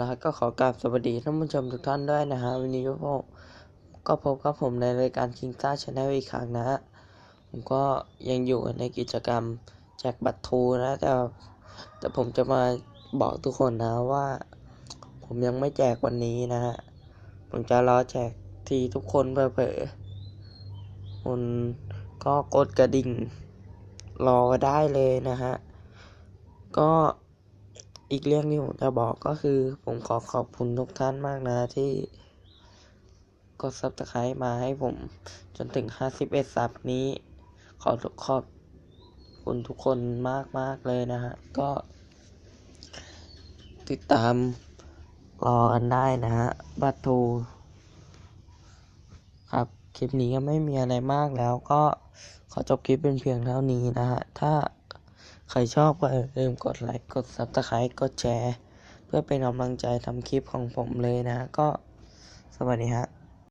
ละก็ขอกราบสวัสดีท่านผู้ชมทุกท่านด้วยนะฮะวันนี้ก็พบก็พบกับผมในรายการ King Star Channel อีกครั้งนะฮะผมก็ยังอยู่ในกิจกรรมแจกบัตรทูนะแต่แต่ผมจะมาบอกทุกคนนะว่า ผมยังไม่แจกวันนี้นะฮะผมจะรอแจกทีทุกคนเผลอๆคุณก็กดกระดิ่งรอได้เลยนะฮะก็ อีกเรื่องที่ผมจะบอกก็คือ ผมขอขอบคุณทุกท่านมากนะที่กด subscribe มาให้ผมจนถึง 51 ซับนี้ ขอขอบคุณทุกคนมากมากเลยนะฮะ ก็ ติดตามรอกันได้นะฮะ บัตรทูครับ คลิปนี้ก็ไม่มีอะไรมากแล้วก็ขอจบคลิปเป็นเพียงเท่านี้นะฮะ ถ้า ใครชอบก็อย่าลืมกดไลค์ กด subscribe กดแชร์ เพื่อเป็นกำลังใจทำคลิปของผมเลยนะ ก็สวัสดีฮะ